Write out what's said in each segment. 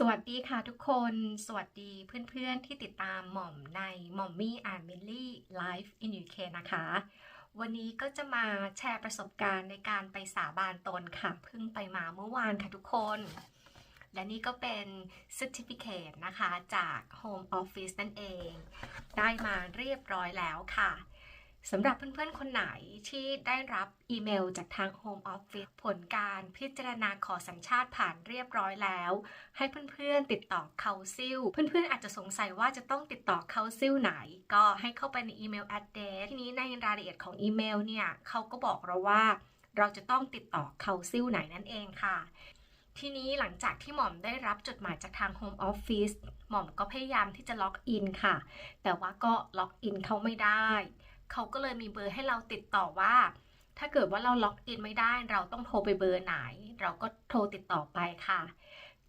สวัสดีค่ะทุกคน สวัสดีเพื่อนๆที่ติดตามหม่อมในหม่อมมี่อ่านมิลลี่ไลฟ์อินยูเคนะคะ วันนี้ก็จะมาแชร์ประสบการณ์ในการไปสาบานตนค่ะ เพิ่งไปมาเมื่อวานค่ะทุกคน และนี่ก็เป็น Certificate นะคะจาก Home Office นั่นเอง ได้มาเรียบร้อยแล้วค่ะ สำหรับเพื่อนๆ คนไหนที่ได้รับอีเมลจากทาง Home Office ผลการพิจารณาขอสัญชาติผ่านเรียบร้อยแล้ว ให้เพื่อนๆ ติดต่อเคาซิลเพื่อนๆ อาจจะสงสัยว่าจะต้องติดต่อเคาซิลไหน ก็ให้เข้าไปในอีเมล address ทีนี้ในรายละเอียดของอีเมลเนี่ยเขาก็บอกเราว่า เราจะต้องติดต่อเคาซิลไหนนั่นเองค่ะทีนี้หลังจากที่หม่อมได้รับจดหมายจากทาง Home Office หม่อมก็พยายามที่จะล็อกอินค่ะ แต่ว่าก็ล็อกอินเขาไม่ได้ เขาก็เลยมีเบอร์ให้เราติดต่อว่า ถ้าเกิดว่าเราล็อกอินไม่ได้ เราต้องโทรไปเบอร์ไหน เราก็โทรติดต่อไปค่ะ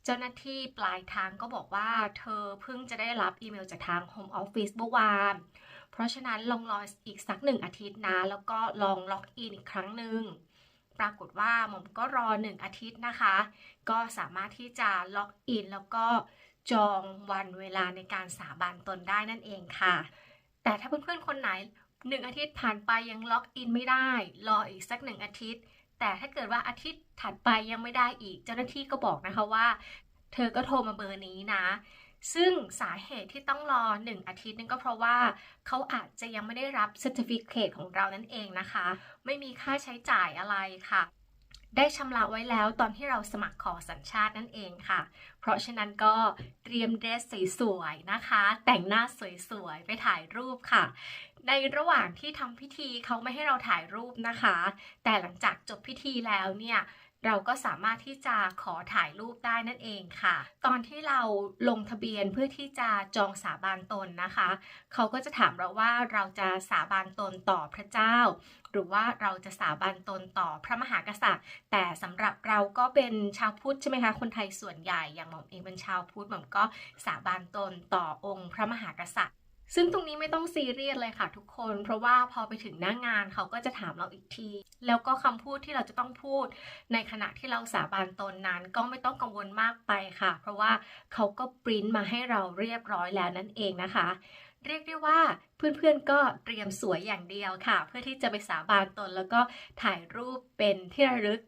เจ้าหน้าที่ปลายทางก็บอกว่า เธอเพิ่งจะได้รับอีเมลจากทาง Home Office เมื่อวานเพราะฉะนั้นลองรออีกสักหนึ่งอาทิตย์นะ แล้วก็ลองล็อกอินอีกครั้งหนึ่งปรากฏว่าหม่อมก็รอหนึ่งอาทิตย์นะคะ ก็สามารถที่จะล็อกอินแล้วก็จองวันเวลาในการสาบานตนได้นั่นเองค่ะ แต่ถ้าเพื่อนๆคนไหน หนึ่งอาทิตย์ผ่านไปยังล็อกอินไม่ได้ รออีกสักหนึ่งอาทิตย์ แต่ถ้าเกิดว่าอาทิตย์ถัดไปยังไม่ได้อีก เจ้าหน้าที่ก็บอกนะคะว่า เธอก็โทรมาเบอร์นี้นะ ซึ่งสาเหตุที่ต้องรอ1อาทิตย์นั่นก็เพราะว่าเขาอาจจะยังไม่ได้รับ Certificate ของเรานั่นเองนะคะ ไม่มีค่าใช้จ่ายอะไรค่ะ ได้ชำระไว้แล้วตอนที่เราสมัครขอสัญชาตินั่นเองค่ะ เพราะฉะนั้นก็เตรียมเดรสสวยๆนะคะ แต่งหน้าสวยๆ ไปถ่ายรูปค่ะ ในระหว่างที่ทำพิธีเขาไม่ให้เราถ่ายรูปนะคะ แต่หลังจากจบพิธีแล้วเนี่ย เราก็สามารถที่จะขอถ่ายรูปได้นั่นเองค่ะ ตอนที่เราลงทะเบียนเพื่อที่จะจองสาบานตนนะคะ เขาก็จะถามเราว่าเราจะสาบานตนต่อพระเจ้า หรือว่าเราจะสาบานตนต่อพระมหากษัตริย์ แต่สำหรับเราก็เป็นชาวพุทธใช่ไหมคะคนไทยส่วนใหญ่อย่างหม่อมเองเป็นชาวพุทธหม่อมก็สาบานตนต่อองค์พระมหากษัตริย์ ซึ่งตรงนี้ไม่ต้องซีเรียสเลยค่ะทุกคน เพราะว่าพอไปถึงหน้างานเขาก็จะถามเราอีกที แล้วก็คำพูดที่เราจะต้องพูด ในขณะที่เราสาบานตนนั้นก็ไม่ต้องกังวลมากไปค่ะ เพราะว่าเขาก็ปริ้นมาให้เราเรียบร้อยแล้วนั่นเองนะคะ เรียกได้ว่าเพื่อนๆก็เตรียมสวยอย่างเดียวค่ะ เพื่อที่จะไปสาบานตนแล้วก็ถ่ายรูปเป็นที่ระลึก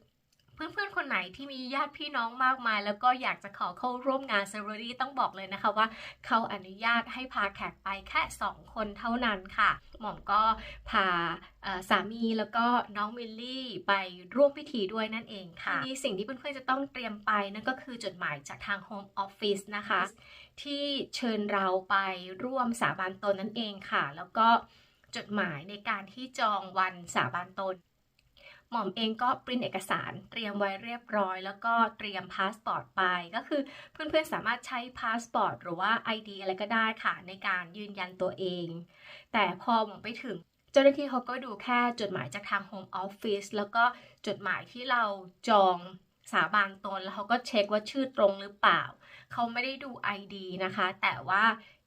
เพื่อนๆ คนไหนที่มีญาติพี่น้องมากมาย แล้วก็อยากจะขอเข้าร่วมงานเซอร์ r รี่ต้องบอกเลยนะคะว่า เขาอนุญาตให้พาแขกไปแค่ 2 คนเท่านั้นค่ะ หม่อมก็พาสามีแล้วก็น้องมิลลี่ไปร่วมพิธีด้วยนั่นเองค่ะทีนี้สิ่งที่เพื่อนๆ จะต้องเตรียมไปนั่นก็คือจดหมายจากทาง Home Office นะคะ ที่เชิญเราไปร่วมสาบานตนนั่นเองค่ะ แล้วก็จดหมายในการที่จองวันสาบานตน หม่อมเองก็ปริ้นเอกสารเตรียมไว้เรียบร้อย แล้วก็เตรียมพาสปอร์ตไป ก็คือเพื่อนๆสามารถใช้พาสปอร์ตหรือว่า ID อะไรก็ได้ค่ะ ในการยืนยันตัวเอง แต่พอหม่อมไปถึงเจ้าหน้าที่เขาก็ดูแค่จดหมายจากทาง Home Office แล้วก็จดหมายที่เราจองสาบานตนแล้วเขาก็เช็คว่าชื่อตรงหรือเปล่า เขาไม่ได้ดู ID นะคะ แต่ว่า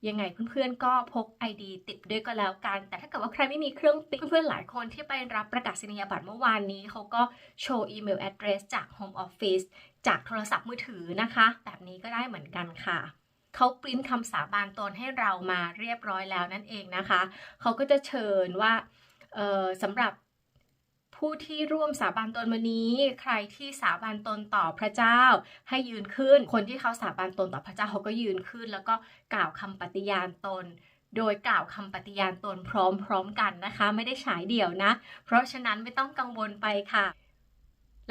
ยังไงเพื่อนๆก็พก ID ติดด้วยก็แล้วกัน แต่ถ้าเกิดว่าใครไม่มีเครื่องปิ๊กเพื่อนๆหลายคนที่ไปรับประกาศนียบัตรเมื่อวานนี้ เขาก็โชว์อีเมล address จาก Home Office จากโทรศัพท์มือถือนะคะ แบบนี้ก็ได้เหมือนกันค่ะเขาปริ้นคำสาบานตนให้เรามาเรียบร้อยแล้วนั่นเองนะคะ เขาก็จะเชิญว่าสำหรับ ผู้ที่ร่วมสาบานตนวันนี้ ใครที่สาบานตนต่อพระเจ้า ให้ยืนขึ้น คนที่เขาสาบานตนต่อพระเจ้าเขาก็ยืนขึ้น แล้วก็กล่าวคำปฏิญาณตน โดยกล่าวคำปฏิญาณตนพร้อมๆกันนะคะ ไม่ได้ฉายเดี่ยวนะ เพราะฉะนั้นไม่ต้องกังวลไปค่ะ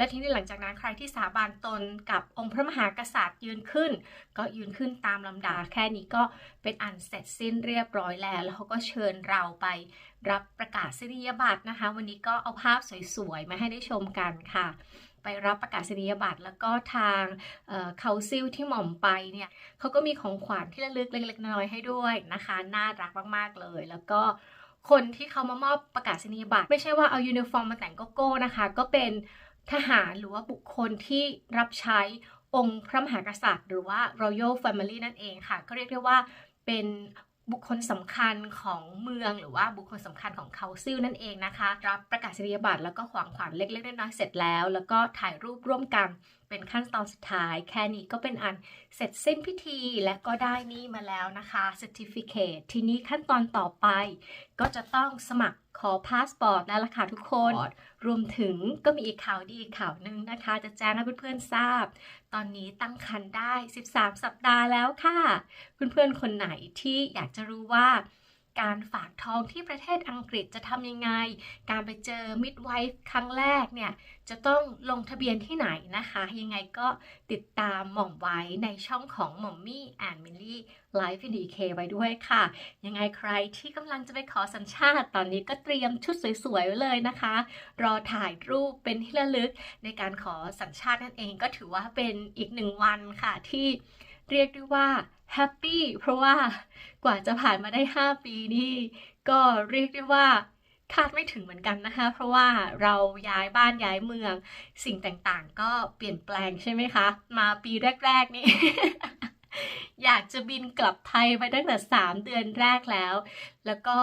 และทีนี้หลังจากนั้นใครที่สาบานตนกับองค์พระมหากษัตริย์ยืนขึ้น ก็ยืนขึ้นตามลำดับแค่นี้ก็เป็นอันเสร็จสิ้นเรียบร้อยแล้ว แล้วเขาก็เชิญเราไปรับประกาศนียบัตรนะคะ วันนี้ก็เอาภาพสวยๆมาให้ได้ชมกันค่ะไปรับประกาศนียบัตรแล้วก็ทางเขาซิลที่หม่อมไปเนี่ยเขาก็มีของขวัญที่ระลึกเล็กๆน้อยๆให้ด้วยนะคะ น่ารักมากๆเลย แล้วก็คนที่เขามามอบประกาศนียบัตร ไม่ใช่ว่าเอายูนิฟอร์มมาแต่งโกโก้นะคะ ก็เป็น ทหารหรือว่าบุคคลที่รับใช้องค์พระมหากษัตริย์ หรือว่า Royal Family นั่นเองค่ะ ก็เรียกได้ว่าเป็นบุคคลสำคัญของเมืองหรือว่าบุคคลสำคัญของเขาซิลนั่นเองนะคะ รับประกาศนียบัตรแล้วก็ขวางขวัญเล็กๆน้อยๆเสร็จแล้ว แล้วก็ถ่ายรูปร่วมกัน เป็นขั้นตอนสุดท้าย แค่นี้ก็เป็นอันเสร็จสิ้นพิธีและก็ได้นี่มาแล้วนะคะ Certificate ทีนี้ขั้นตอนต่อไป ก็จะต้องสมัครขอพาสปอร์ตแล้วล่ะค่ะทุกคน รวมถึงก็มีอีกข่าวดีอีกข่าวหนึ่งนะคะ จะแจ้งให้เพื่อนๆทราบ ตอนนี้ตั้งครรภ์ได้ 13 สัปดาห์แล้วค่ะ เพื่อนๆคนไหนที่อยากจะรู้ว่า การฝากท้องที่ประเทศอังกฤษจะทำยังไง การไปเจอมิดไวฟ์ครั้งแรกเนี่ย จะต้องลงทะเบียนที่ไหนนะคะ ยังไงก็ติดตามหม่อมไว้ในช่องของหม่อมมี่แอนมิลลี่ไลฟ์อินดีเคไว้ด้วยค่ะ ยังไงใครที่กำลังจะไปขอสัญชาติตอนนี้ก็เตรียมชุดสวยๆไว้เลยนะคะ รอถ่ายรูปเป็นที่ระลึกในการขอสัญชาตินั่นเองก็ถือว่าเป็นอีกหนึ่งวันค่ะที่เรียกได้ว่า แฮปปี้เพราะว่ากว่าจะผ่านมาได้ 5 ปีนี่ก็เรียกได้ว่าคาดไม่ถึงเหมือนกันนะคะ เพราะว่าเราย้ายบ้านย้ายเมือง สิ่งต่างๆ ก็เปลี่ยนแปลงใช่ไหมคะ มาปีแรก ๆ นี่ อยากจะบินกลับไทยไปตั้งแต่ 3 เดือนแรกแล้ว แล้วก็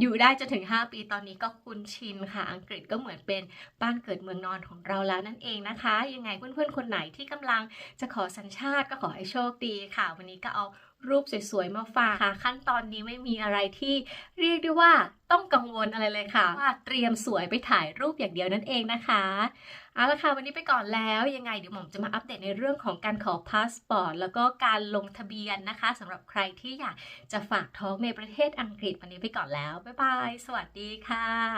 อยู่ได้จนถึง 5 ปีตอนนี้ก็คุ้นชินค่ะ อังกฤษก็เหมือนเป็นบ้านเกิดเมืองนอนของเราแล้วนั่นเองนะคะ ยังไงเพื่อนๆ คนไหนที่กำลังจะขอสัญชาติก็ขอให้โชคดีค่ะ วันนี้ก็เอารูปสวยๆ มาฝากค่ะ ขั้นตอนนี้ไม่มีอะไรที่เรียกได้ว่าต้องกังวลอะไรเลยค่ะ ว่าเตรียมสวยไปถ่ายรูปอย่างเดียวนั่นเองนะคะ เอาละค่ะวันนี้ไปก่อนแล้วยังไงเดี๋ยวหม่อมจะมาอัปเดตในเรื่องของการขอพาสปอร์ตแล้วก็การลงทะเบียนนะคะสำหรับใครที่อยากจะฝากท้องในประเทศอังกฤษวันนี้ไปก่อนแล้ว บ๊ายบาย สวัสดีค่ะ